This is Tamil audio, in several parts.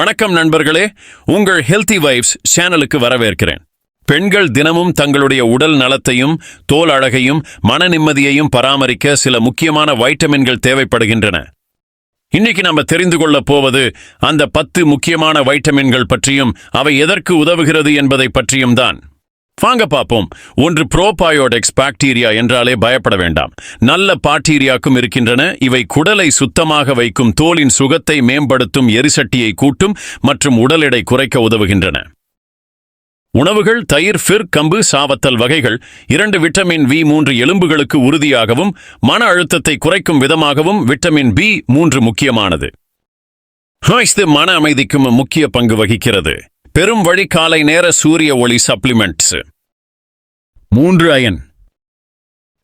வணக்கம் நண்பர்களே. உங்கள் ஹெல்தி வைப்ஸ் சேனலுக்கு வரவேற்கிறேன். பெண்கள் தினமும் தங்களுடைய உடல் நலத்தையும் தோல் அழகையும் மன நிம்மதியையும் பராமரிக்க சில முக்கியமான வைட்டமின்கள் தேவைப்படுகின்றன. இன்னைக்கு நம்ம தெரிந்து கொள்ளப் போவது அந்த பத்து முக்கியமான வைட்டமின்கள் பற்றியும் அவை எதற்கு உதவுகிறது என்பதை பற்றியும் தான். வாங்க பார்ப்போம் ஒன்று புரோபயோடெக்ஸ் பாக்டீரியா என்றாலே பயப்பட வேண்டாம். நல்ல பாக்டீரியாக்கும் இருக்கின்றன. இவை குடலை சுத்தமாக வைக்கும் தோலின் சுகத்தை மேம்படுத்தும் எரிசட்டியை கூட்டும் மற்றும் உடல் எடை குறைக்க உதவுகின்றன. உணவுகள் தயிர் ஃபிர் கம்பு சாவத்தல் வகைகள் இரண்டு விட்டமின் வி மூன்று எலும்புகளுக்கு உறுதியாகவும் மன அழுத்தத்தை குறைக்கும் விதமாகவும் விட்டமின் பி மூன்று முக்கியமானது. இது மன அமைதிக்கும் முக்கிய பங்கு வகிக்கிறது. பெரும் வழி காலை நேர சூரிய ஒளி சப்ளிமெண்ட்ஸ் மூன்று அயன்.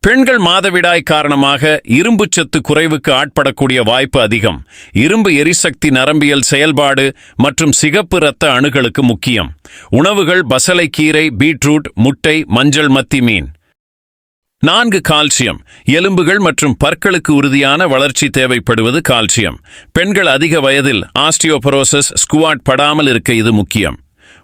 பெண்கள் மாதவிடாய் காரணமாக இரும்புச்சத்து குறைவுக்கு ஆட்படக்கூடிய வாய்ப்பு அதிகம். இரும்பு எரிசக்தி நரம்பியல் செயல்பாடு மற்றும் சிகப்பு இரத்த அணுகளுக்கு முக்கியம். உணவுகள் பசலைக்கீரை பீட்ரூட் முட்டை மஞ்சள் மத்தி மீன். நான்கு கால்சியம். எலும்புகள் மற்றும் பற்களுக்கு உறுதியான வளர்ச்சி தேவைப்படுவது கால்சியம். பெண்கள் அதிக வயதில் ஆஸ்டியோபரோசஸ் ஸ்குவாட் படாமல் இருக்க இது முக்கியம்.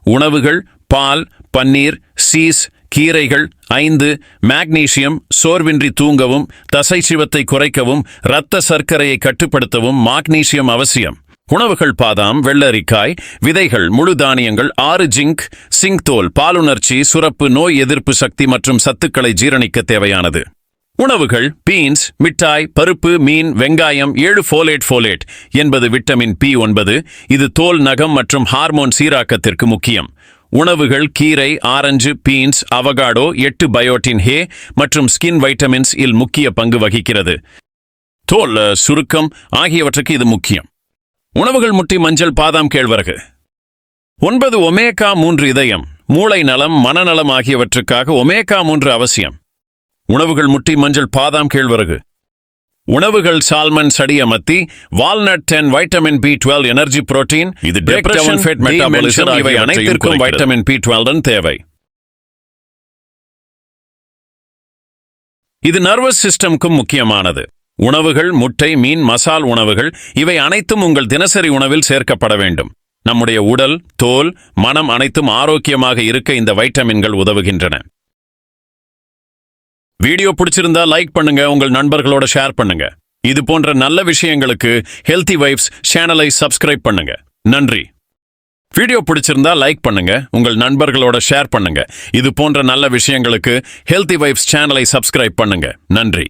உணவுகள் பால் பன்னீர் சீஸ் கீரைகள் ஐந்து மேக்னீசியம் சோர்வின்றி தூங்கவும் தசை சிவத்தை குறைக்கவும் இரத்த சர்க்கரையை கட்டுப்படுத்தவும் மாக்னீசியம் அவசியம். உணவுகள் பாதாம் வெள்ளரிக்காய் விதைகள் முழு தானியங்கள் ஆறு ஜிங்க் சிங்க் தோல் பாலுணர்ச்சி சுரப்பு நோய் எதிர்ப்பு சக்தி மற்றும் சத்துக்களை ஜீரணிக்க தேவையானது. உணவுகள் பீன்ஸ் மிட்டாய் பருப்பு மீன் வெங்காயம் ஏழு ஃபோலேட் ஃபோலேட் என்பது விட்டமின் பி ஒன்பது. இது தோல் நகம் மற்றும் ஹார்மோன் சீராக்கத்திற்கு முக்கியம். உணவுகள் கீரை ஆரஞ்சு பீன்ஸ் அவகாடோ எட்டு பயோட்டின் ஹே மற்றும் ஸ்கின் வைட்டமின்ஸ் இல் முக்கிய பங்கு வகிக்கிறது. தோல் சுருக்கம் ஆகியவற்றுக்கு இது முக்கியம். உணவுகள் முட்டி மஞ்சள் பாதாம் கேழ்வரகு. ஒன்பது ஒமேகா மூன்று இதயம் மூளை நலம் மனநலம் ஆகியவற்றுக்காக ஒமேகா மூன்று அவசியம். உணவுகள் முட்டி மஞ்சள் பாதாம் கேழ்வரகு. உணவுகள் salmon சடியமத்தி walnut ten vitamin B twelve energy protein இது இவை அனைத்திற்கும். வைட்டமின் பி டுவெல் தேவை. இது நர்வஸ் சிஸ்டம்க்கும் முக்கியமானது. உணவுகள் முட்டை மீன் மசால் உணவுகள் இவை அனைத்தும் உங்கள் தினசரி உணவில் சேர்க்கப்பட வேண்டும். நம்முடைய உடல் தோல் மனம் அனைத்தும் ஆரோக்கியமாக இருக்க இந்த வைட்டமின்கள் உதவுகின்றன. வீடியோ பிடிச்சிருந்தா லைக் பண்ணுங்க உங்கள் நண்பர்களோட ஷேர் பண்ணுங்க. இது போன்ற நல்ல விஷயங்களுக்கு ஹெல்தி வைப்ஸ் சேனலை சப்ஸ்கிரைப் பண்ணுங்க. நன்றி. வீடியோ பிடிச்சிருந்தா லைக் பண்ணுங்க உங்கள் நண்பர்களோட ஷேர் பண்ணுங்க. இது போன்ற நல்ல விஷயங்களுக்கு ஹெல்தி வைப்ஸ் சேனலை சப்ஸ்கிரைப் பண்ணுங்க. நன்றி.